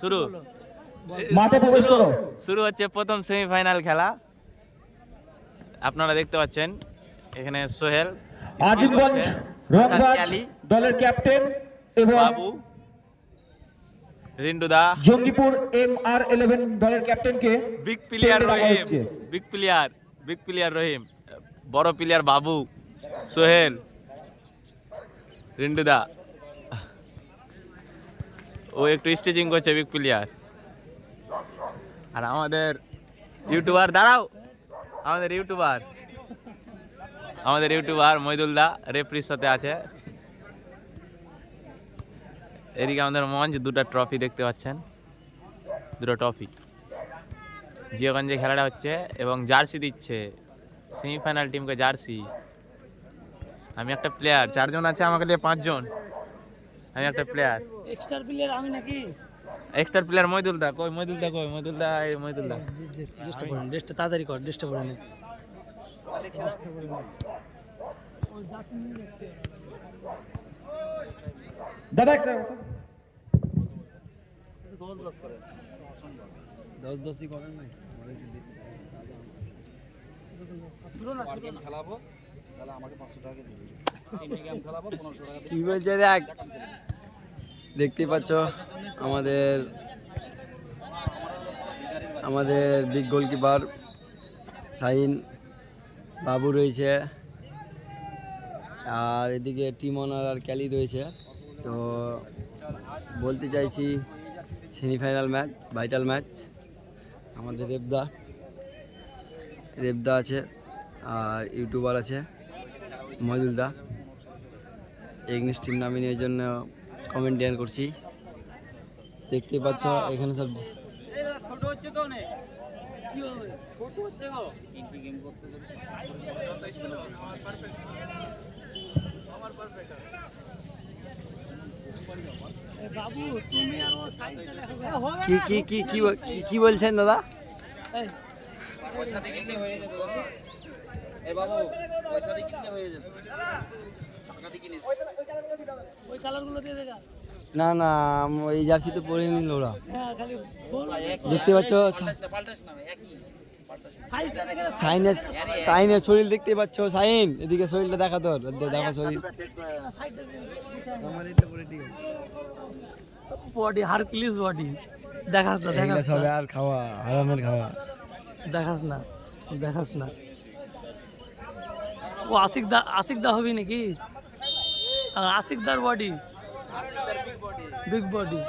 শুরু। মাঠে প্রবেশ করো। শুরু হচ্ছে প্রথম সেমিফাইনাল খেলা। আপনারা দেখতে পাচ্ছেন এখানে সোহেল আজিমগঞ্জ রংবাজ দলের ক্যাপ্টেন এবং বাবু রিন্টুদা জঙ্গিপুর এম আর ইলেভেন দলের ক্যাপ্টেনকে big player Rahim big player big player Rahim. বড় প্লেয়ার বাবু সোহেল রিন্টুদা ও একটু স্টেজিং করছে বিগ প্লেয়ার আর আমাদের ইউটিউবার দাঁড়াও। আমাদের ইউটিউবার আমাদের ইউটিউবার মইদুলদা রেফরির সাথে আছে। এদিকে আমাদের মঞ্চ, দুটো ট্রফি দেখতে পাচ্ছেন। দুটো ট্রফি জিওগঞ্জে খেলাটা হচ্ছে এবং জার্সি দিচ্ছে। সেমিফাইনাল টিমকে জার্সি। আমি একটা প্লেয়ার চারজন আছে আমাকে দিয়ে পাঁচজন। আমি একটা প্লেয়ার এক্সট্রা প্লেয়ার আমি নাকি? এক্সট্রা প্লেয়ার মইদুলদা কই? মইদুলদা কই? মইদুলদা এই মইদুলদা ড্রেসটা পরে ড্রেসটা তাড়াতাড়ি কর ড্রেসটা পরে নে দাদা একটা কি বলছে দেখ? দেখতেই পাচ্ছ আমাদের আমাদের বিগ গোলকিপার সাইন বাবু রয়েছে। আর এদিকে টিম অনার আর ক্যালি রয়েছে। তো বলতে চাইছি সেমিফাইনাল ম্যাচ ভাইটাল ম্যাচ আমাদের রেবদা। রেবদা আছে, আর ইউটিউবার আছে মজুলদা ইংলিশ টিম নামিয়ে এই জন্য কমেন্টিয়ান করছি। দেখতেই পাচ্ছ এখানে সব বাবু আর ও সাইজটা দেখো কি কি কি কি কি- বলছেন দাদা? এই, ওই কালারগুলো দিয়ে দেখা না না এই জার্সি তো পরে নিল ওরা। হ্যাঁ দেখতে পাচ্ছ সাইনের সাইনের শরীর দেখতে পাচ্ছ সাইন। এদিকে শরীরটা দেখা তোর দেখো শরীর। চেক করে। না বডি হারকুলিস বডি দেখাস না দেখাস সবে আর খাওয়া হারামের খাওয়া। দেখাস না দেখাস না। ও আশিক দা আশিক দা হবি নাকি? আশিক বডি বিগ বডি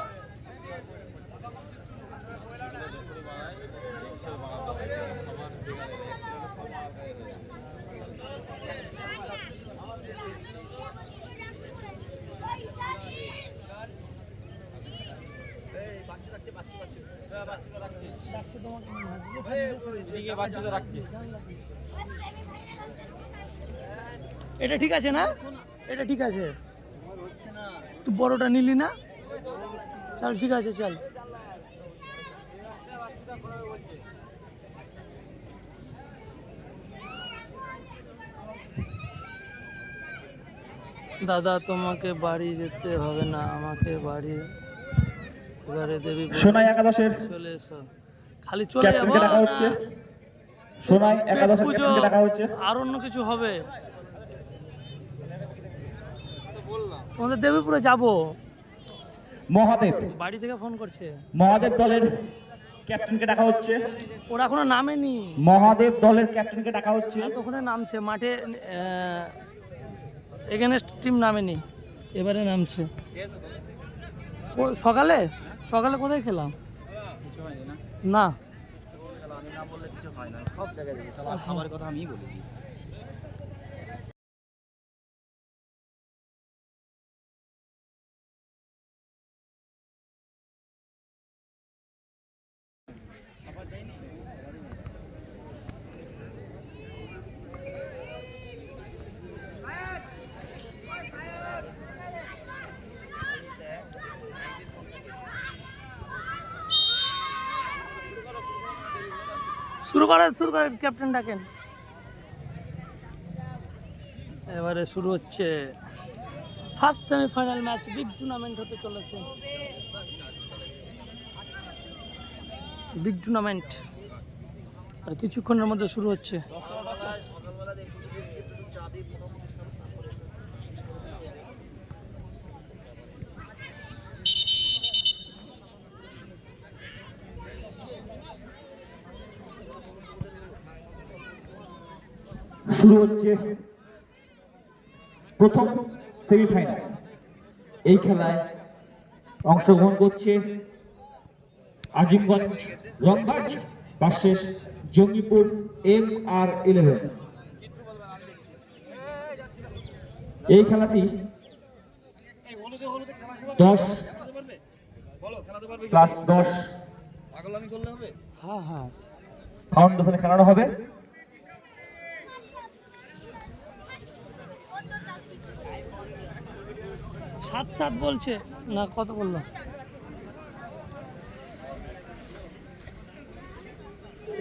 এটা ঠিক আছে না? এটা ঠিক আছে। তুই বড়টা নিলি না? চল ঠিক আছে চল। দাদা তোমাকে বাড়ি যেতে হবে না আমাকে বাড়ি এবারে দেবী সোনাই একাদশের চলে এসো। খালি চলে যাব ক্যাপ্টেনকে হচ্ছে। সোনাই একাদশের ডাকা হচ্ছে। আর অন্য কিছু হবে। তোমাদের দেবীপুরে যাব। মহাদেব। বাড়ি থেকে ফোন করছে। মহাদেব দলের ক্যাপ্টেনকে ডাকা হচ্ছে। ওরা এখনও নামেনি। মহাদেব দলের ক্যাপ্টেনকে ডাকা হচ্ছে। এতক্ষণে নামছে মাঠে এখানে টিম নামেনি। এবারে নামছে। ও সকালে? সকালে কোথায় খেলাম? না। সব জায়গায় খাবার কথা আমি বলি। শুরু করেন শুরু করেন ক্যাপ্টেন ডাকেন। এবারে শুরু হচ্ছে first semifinal match big tournament হতে চলেছে। বিগ টুর্নামেন্ট আর কিছুক্ষণের মধ্যে শুরু হচ্ছে। শুরু হচ্ছে। প্রথম সেমিফাইনাল এই খেলায় অংশগ্রহণ করছে Azimganj Rangbaz versus Jangipur M R eleven. এই খেলাটি দশ প্লাস দশ। হ্যাঁ হ্যাঁ। ফাউন্ডেশনে খেলানো হবে। সাত সাত বলছে। না, কত বলল?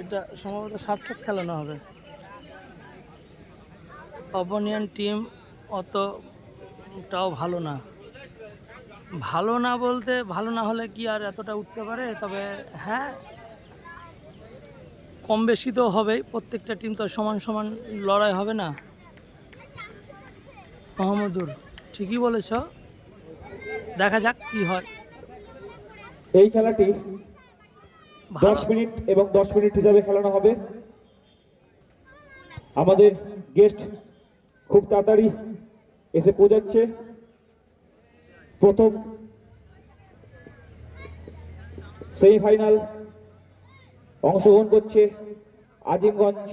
এটা সম্ভবত সাত সাত খেলানো হবে। অপোনিয়ান টিম অতটাও ভালো না। ভালো না বলতে, ভালো না হলে কি আর এতটা উঠতে পারে? তবে হ্যাঁ কম বেশি তো হবেই। প্রত্যেকটা টিম তো সমান সমান লড়াই হবে না। মোহাম্মদুর, ঠিকই বলেছ। দেখা যাক কি হয়। এই খেলাটি দশ মিনিট এবং দশ মিনিট হিসাবে খেলানো হবে। আমাদের গেস্ট খুব তাড়াতাড়ি এসে পৌঁছাচ্ছে। প্রথম সেমিফাইনাল অংশগ্রহণ করছে আজিমগঞ্জ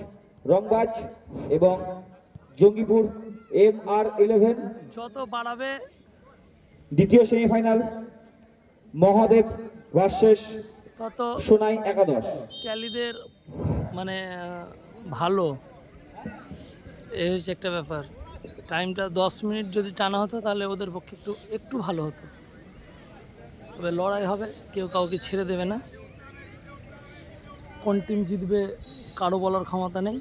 রংবাজ এবং জঙ্গিপুর এম আর ইলেভেন। যত বাড়াবে দ্বিতীয় সেমিফাইনাল মহাদেব ভার্সেস তত সোনাই একাদশ। ক্যালিদের মানে ভালো। এই হচ্ছে একটা ব্যাপার। টাইমটা দশ মিনিট যদি টানা হতো তাহলে ওদের পক্ষে একটু একটু ভালো হতো। তবে লড়াই হবে কেউ কাউকে ছেড়ে দেবে না। কোন টিম জিতবে কারও বলার ক্ষমতা নেই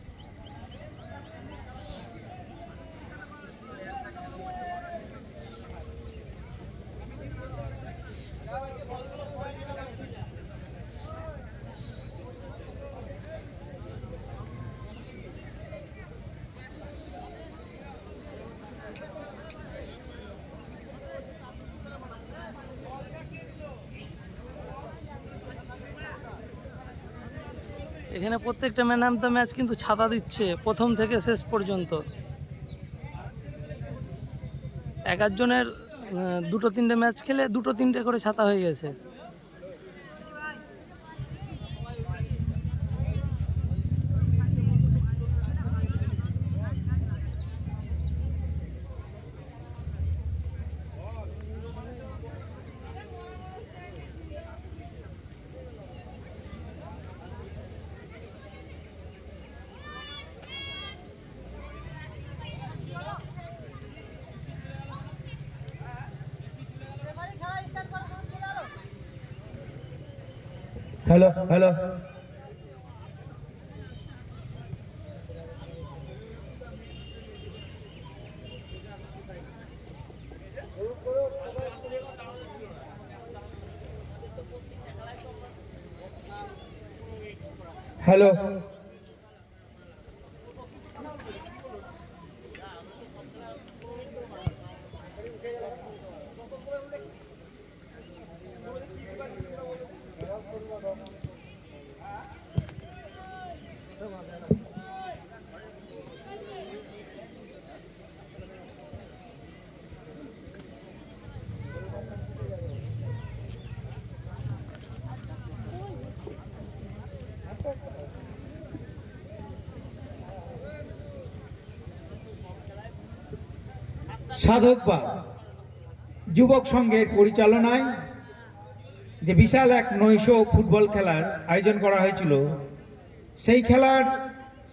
এখানে প্রত্যেকটা ম্যান অফ দ্য ম্যাচ কিন্তু ছাতা দিচ্ছে প্রথম থেকে শেষ পর্যন্ত। এক একজনের দুটো তিনটে ম্যাচ খেলে দুটো তিনটে করে ছাতা হয়ে গেছে। হ্যালো হ্যালো হ্যালো সাধকবা যুবক সংঘের পরিচালনায় যে বিশাল এক নৈশ ফুটবল খেলার আয়োজন করা হয়েছিল, সেই খেলার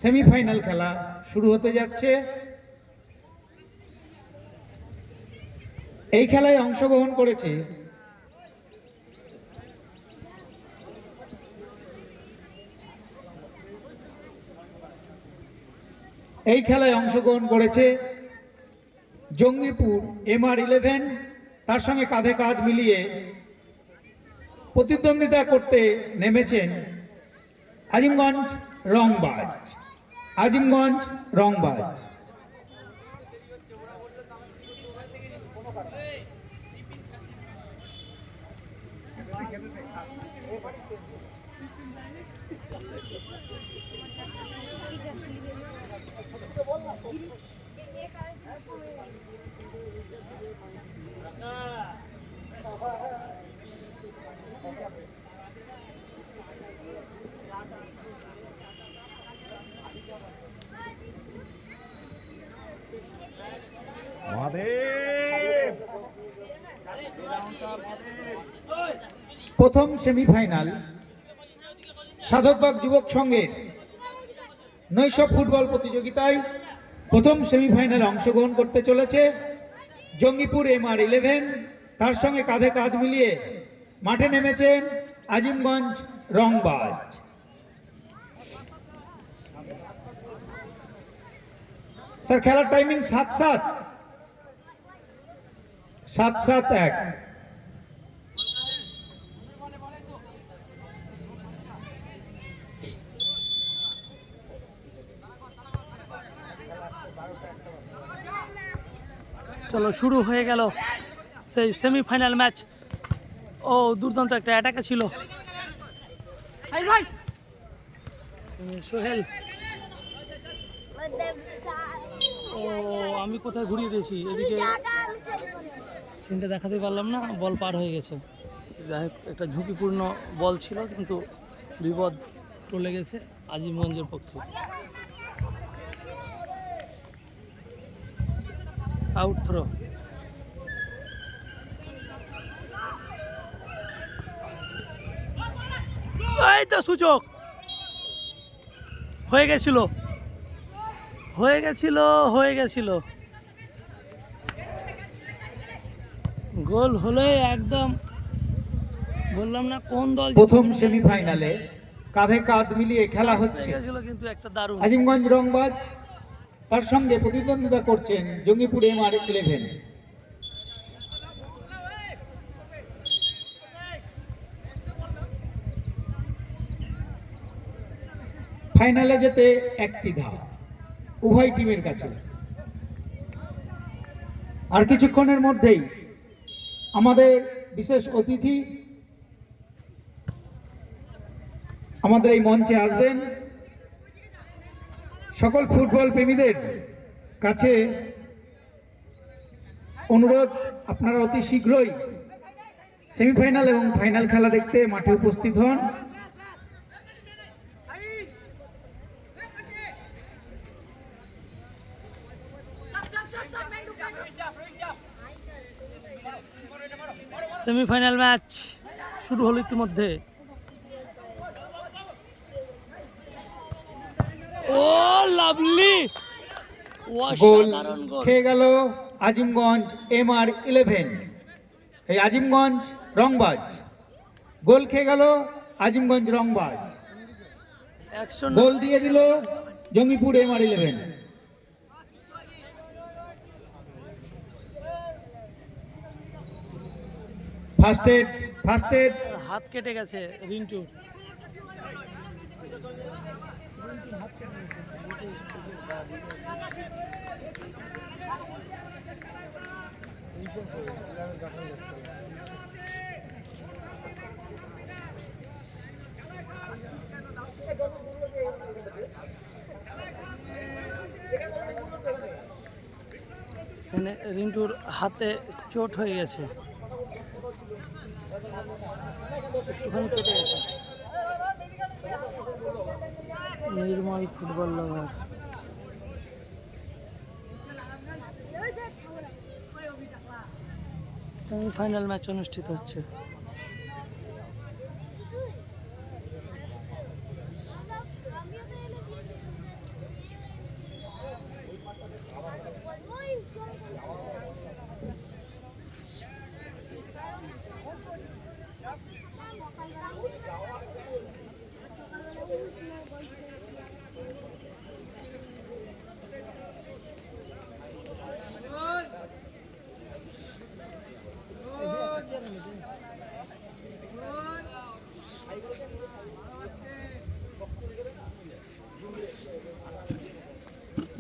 সেমিফাইনাল খেলা শুরু হতে যাচ্ছে। এই খেলায় অংশগ্রহণ করেছে এই খেলায় অংশগ্রহণ করেছে জঙ্গিপুর এমআর ইলেভেন তার সঙ্গে কাঁধে কাঁধ মিলিয়ে প্রতিদ্বন্দ্বিতা করতে নেমেছেন আজিমগঞ্জ রংবাজ। আজিমগঞ্জ রংবাজ। প্রথম সেমিফাইনাল। সাধকবাগ যুবক সংঘের নৈশ ফুটবল প্রতিযোগিতায় প্রথম সেমিফাইনালে অংশগ্রহণ করতে চলেছে জঙ্গিপুর এম আর ইলেভেন। তার সঙ্গে কাঁধে কাঁধ মিলিয়ে মাঠে নেমেছেন আজিমগঞ্জ রংবাজ। স্যার, খেলার টাইমিং সাত সাত। সাত সাত এক। চলো শুরু হয়ে গেল সেই সেমিফাইনাল ম্যাচ ও দুর্দান্ত একটা অ্যাটাকে ছিল। সোহেল। ও আমি কোথায় ঘুরিয়ে দিয়েছি? এদিকে সিনটা দেখাতে পারলাম না বল পার হয়ে গেছে। যাই হোক একটা ঝুঁকিপূর্ণ বল ছিল কিন্তু বিপদ চলে গেছে আজিমগঞ্জের পক্ষে। Out throw. এই তো সূচক। হয়ে গেছিল। হয়ে গেছিল হয়ে গেছিল। গোল হলে একদম বললাম না কোন দল প্রথম সেমিফাইনালে কাঁধে কাঁধ মিলিয়ে খেলা হচ্ছে। কিন্তু একটা দারুণ। আজিমগঞ্জ রংবাজ তার সঙ্গে প্রতিদ্বন্দ্বিতা করছেন জঙ্গিপুর এম আর ইলেভেন। ফাইনালে যেতে একটি ধাপ, উভয় টিমের কাছে। আর কিছুক্ষণের মধ্যেই আমাদের বিশেষ অতিথি আমাদের এই মঞ্চে আসবেন। সকল ফুটবল প্রেমীদের কাছে অনুরোধ, আপনারা অতি শীঘ্রই সেমিফাইনাল এবং ফাইনাল খেলা দেখতে মাঠে উপস্থিত হন। সেমিফাইনাল ম্যাচ শুরু হলো ইতিমধ্যে। ও লাভলি। গোল খেয়ে গেল আজিমগঞ্জ এম আর ইলেভেন। এই আজিমগঞ্জ রংবাজ। গোল খেয়ে গেল আজিমগঞ্জ রংবাজ। গোল দিয়ে দিল Jangipur M R eleven. First aid first aid হাত কেটে গেছে রিন্টু। এখানে রিন্টুর হাতে চোট হয়ে গেছে। একটুখানি কেটে গেছে। Nirmal football lover semifinal match অনুষ্ঠিত হচ্ছে।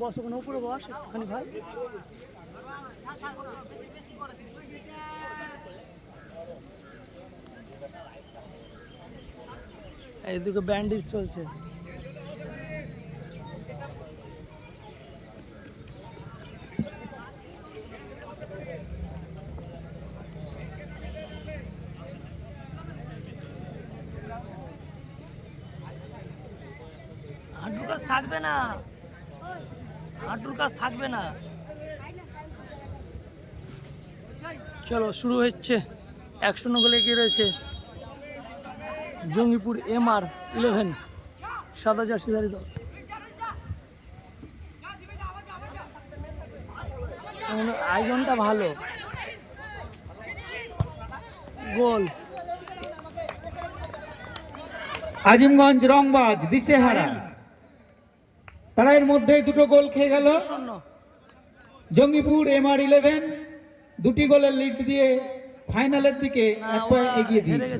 বস ওখানে উপরে বস একটুখানি ভাই। এইদিকে ব্যান্ডেজ চলছে। হাঁটুর কাজ থাকবে না। হাঁটুর কাজ থাকবে না। চলো, শুরু হচ্ছে একশো শূন্য গোলে রয়েছে? জঙ্গিপুর এম আর ইলেভেন সাদা জার্সিধারী দল। আয়োজনটা ভালো। গোল। আজিমগঞ্জ রংবাজ, দিশেহারা। তারা এর মধ্যে দুটো গোল খেয়ে গেল। জঙ্গিপুর এম আর ইলেভেন দুটি গোলের লিড দিয়ে ফাইনালের দিকে এক পয়েন্ট এগিয়ে দিয়েছে।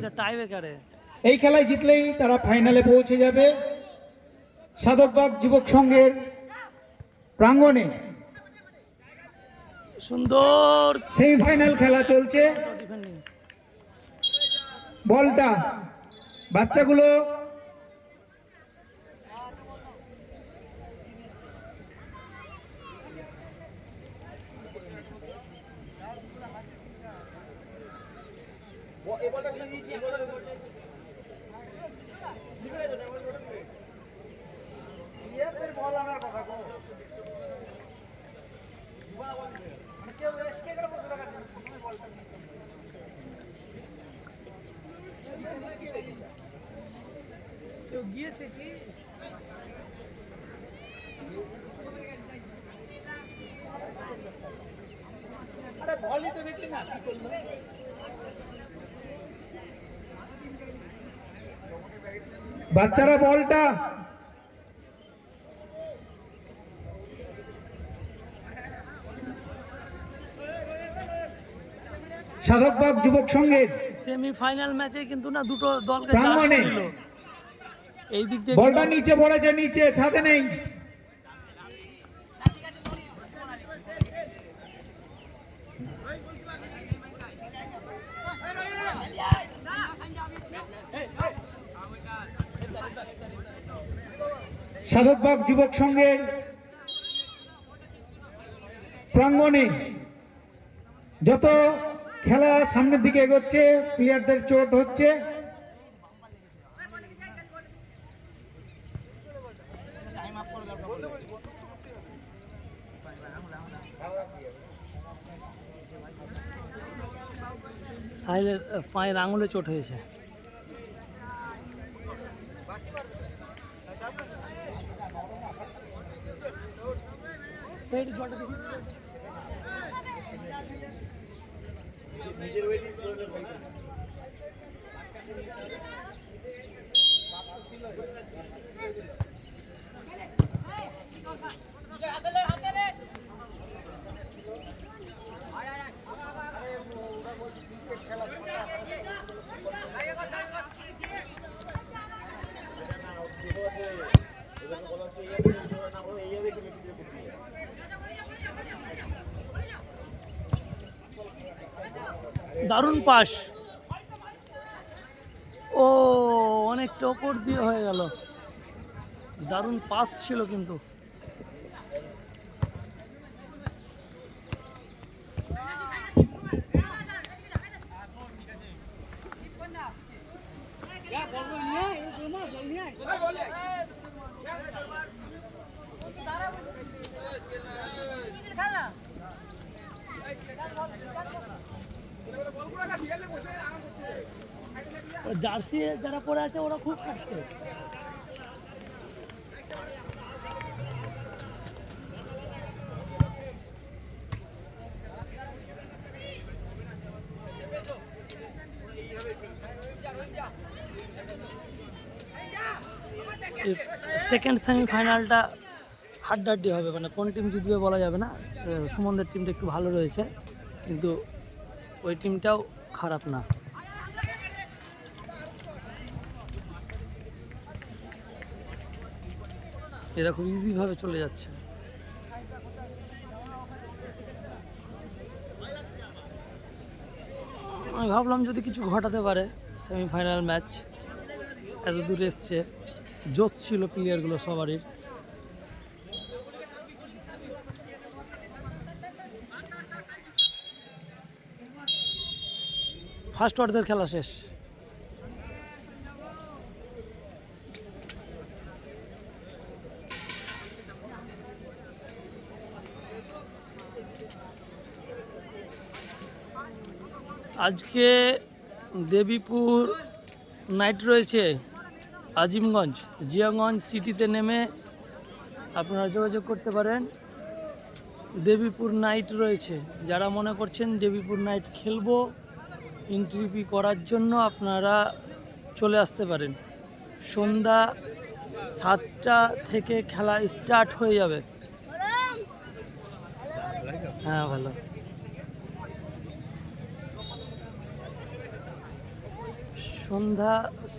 এই খেলায় জিতলেই তারা ফাইনালে পৌঁছে যাবে। সাধকবাগ যুবক সংঘের প্রাঙ্গণে সুন্দর। সেমিফাইনাল খেলা চলছে। বলটা বাচ্চাগুলো কেউ গিয়েছে কি আরে বলই তো দেখি না কি করল? বাচ্চারা বলটা। সাধকবাগ যুবক সংঘের। সেমিফাইনাল ম্যাচে কিন্তু না দুটো দলকে। দিল। এই দিক দিয়ে বলটা নিচে পড়েছে নিচে ছাদে নেই। সাধকবাগ যুবক সংঘের প্রাঙ্গণে যত খেলা সামনের দিকে এগোচ্ছে প্লেয়ারদের চোট হচ্ছে। সাহিলের পায়ের আঙুলে চোট হয়েছে। এই দারুণ পাস। ও অনেক টকর দিয়ে হয়ে গেল। দারুণ পাস ছিল কিন্তু। জার্সি যারা পরে আছে, ওরা খুব খাচ্ছে। সেকেন্ড সেমিফাইনালটা হাড্ডাহাড্ডি হবে মানে কোন টিম জিতবে বলা যাবে না। সুমনদের টিমটা একটু ভালো রয়েছে, কিন্তু ওই টিমটাও খারাপ না। এরা খুব ইজিভাবে চলে যাচ্ছে। আমি ভাবলাম যদি কিছু ঘটাতে পারে সেমিফাইনাল ম্যাচ এত দূরে এসছে। জোশ ছিল প্লেয়ারগুলো সবারই। ফার্স্ট অর্ধের খেলা শেষ। আজকে দেবীপুর নাইট রয়েছে আজিমগঞ্জ। জিয়াগঞ্জ সিটিতে নেমে আপনারা যোগাযোগ করতে পারেন। দেবীপুর নাইট রয়েছে। যারা মনে করছেন দেবীপুর নাইট খেলব এন্ট্রি করার জন্য আপনারা চলে আসতে পারেন। সন্ধ্যা সাতটা থেকে খেলা স্টার্ট হয়ে যাবে। হ্যাঁ ভালো। সন্ধ্যা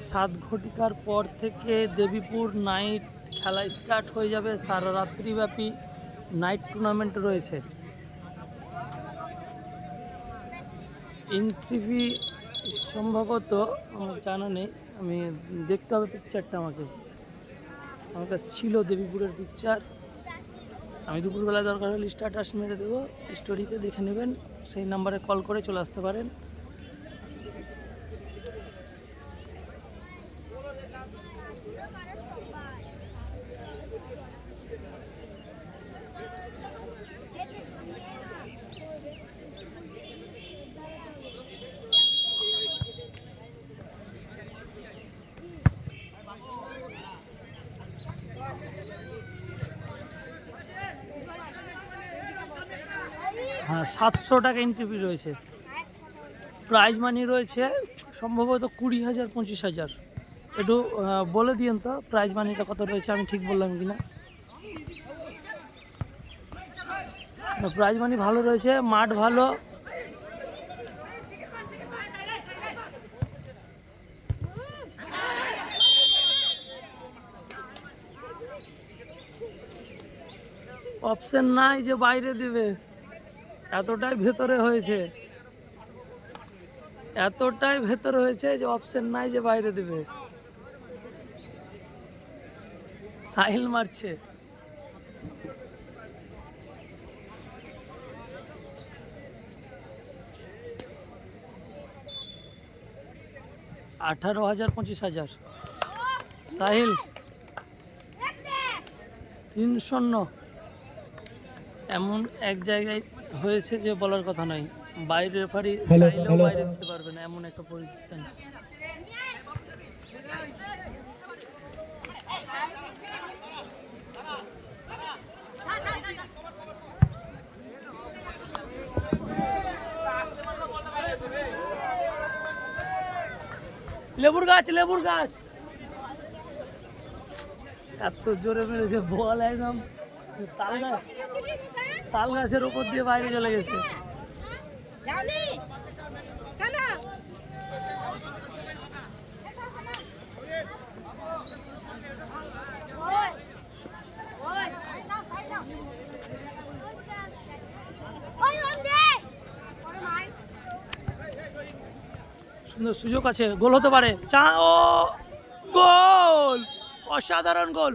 সাত ঘটিকার পর থেকে দেবীপুর নাইট খেলা স্টার্ট হয়ে যাবে। সারা রাত্রিব্যাপী নাইট টুর্নামেন্ট রয়েছে। এন্ট্রি ফি সম্ভবত আমার জানা নেই। আমি দেখতে হবে পিকচারটা আমাকে। আমার কাছে ছিল দেবীপুরের পিকচার আমি দুপুরবেলা দরকার হলে স্ট্যাটাস মেরে দেবো। স্টোরিতে দেখে নেবেন। সেই নাম্বারে কল করে চলে আসতে পারেন। সাতশো টাকা এন্ট্রি ফি রয়েছে। প্রাইজ মানি রয়েছে সম্ভবত কুড়ি হাজার, পঁচিশ হাজার। একটু বলে দিন তো প্রাইজ মানিটা কত রয়েছে, আমি ঠিক বললাম কি না প্রাইজ মানি ভালো রয়েছে, মাঠ ভালো। অপশন নাই যে বাইরে দিবে। এতটাই ভেতরে হয়েছে, এতটাই ভেতরে হয়েছে যে অপশন নাই যে বাইরে দেবে। সাহিল মারছে। আঠারো হাজার, পঁচিশ হাজার। সাহিল তিন শূন্য এমন এক জায়গায় হয়েছে যে বলার কথা নয়। বাইরে রেফারি চাইলেও বাইরে দিতে পারবে না এমন একটা পজিশন লেবুর গাছ লেবুর গাছ। এত জোরে মেরেছে বল একদম। তাল গাছ। তাল গাছের উপর দিয়ে বাইরে চলে গেছে। সুন্দর সুযোগ আছে গোল হতে পারে। চা ও গোল! অসাধারণ গোল।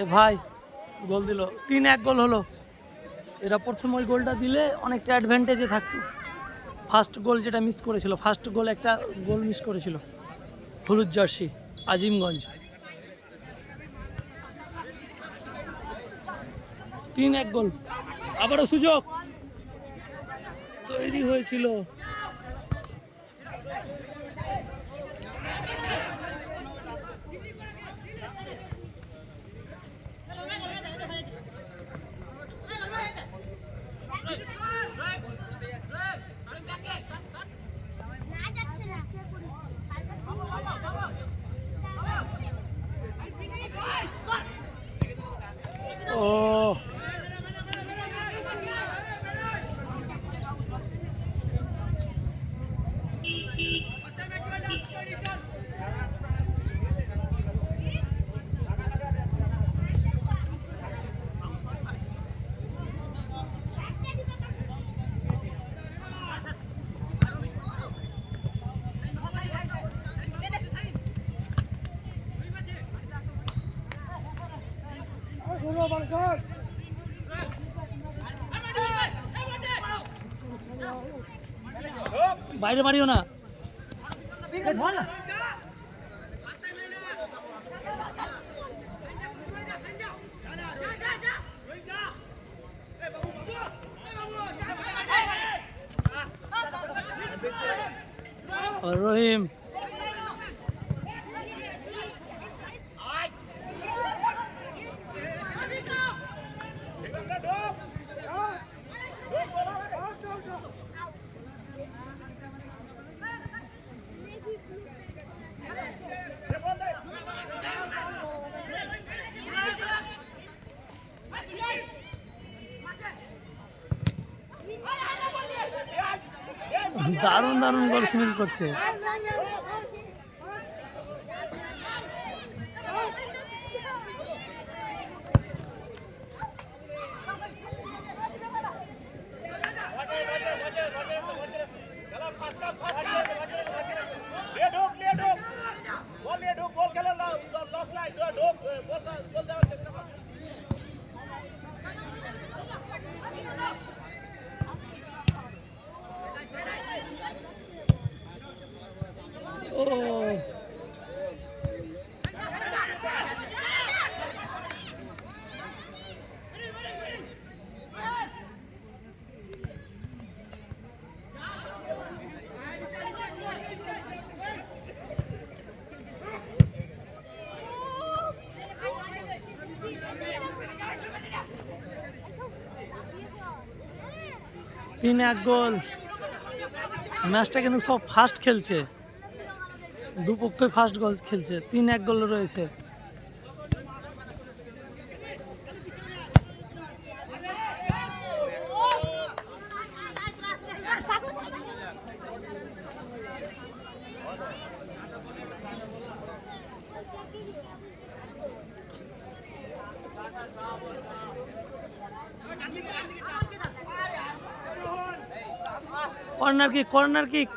এ ভাই গোল দিল। তিন এক গোল হলো। এরা প্রথম ওই গোলটা দিলে অনেকটা অ্যাডভান্টেজে থাকতো। ফার্স্ট গোল যেটা মিস করেছিল ফার্স্ট গোল একটা গোল মিস করেছিল। হলুদ জার্সি আজিমগঞ্জ। তিন এক গোল। আবারও সুযোগ। তৈরি হয়েছিল না যাচ্ছে না ও বাইরে মারিও না। ও, রহিম সুনীল করছে ও তিন এক গোল। ম্যাচটা কিন্তু সব ফাস্ট খেলছে। দুপক্ষই ফার্স্ট গোল খেলছে। তিন এক গোল রয়েছে। Corner kick corner kick.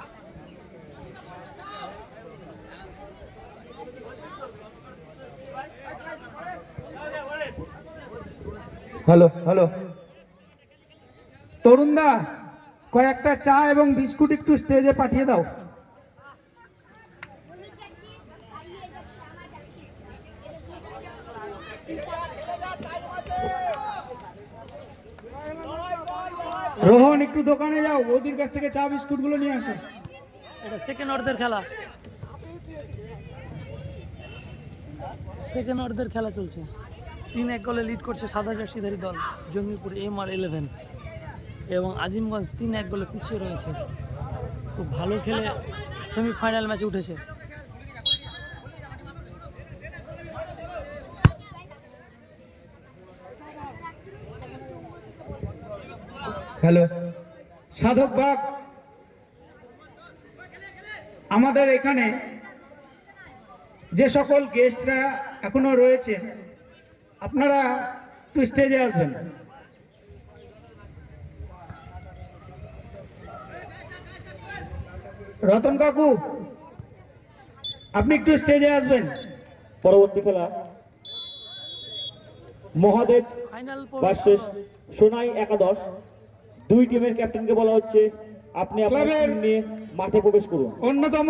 Hello hello. তরুণদা, কয়েকটা চা এবং বিস্কুট একটু স্টেজে পাঠিয়ে দাও। রোহন, একটু দোকানে যাও। বৌদির কাছ থেকে চা বিস্কুটগুলো নিয়ে আসো। এটা সেকেন্ড অর্ধের খেলা। সেকেন্ড অর্ধের খেলা চলছে। তিন এক গোলে লিড করছে সাদা জার্সিধারী দল, জঙ্গিপুর এম আর ইলেভেন এবং আজিমগঞ্জ তিন এক গোলে পিছিয়ে রয়েছে। খুব ভালো খেলে সেমিফাইনাল ম্যাচে উঠেছে। হ্যালো। সাধক বাগ আমাদের এখানে যে সকল গেস্টরা এখনও রয়েছে আপনারা একটু স্টেজে আসবেন। রতন কাকু আপনি একটু স্টেজে আসবেন। পরবর্তী খেলা মহাদেব ফাইনাল ভার্সেস সোনাই একাদশ। দুই টিমের ক্যাপ্টেনকে বলা হচ্ছে আপনি আপনার নিয়ে মাঠে প্রবেশ করুন। অন্যতম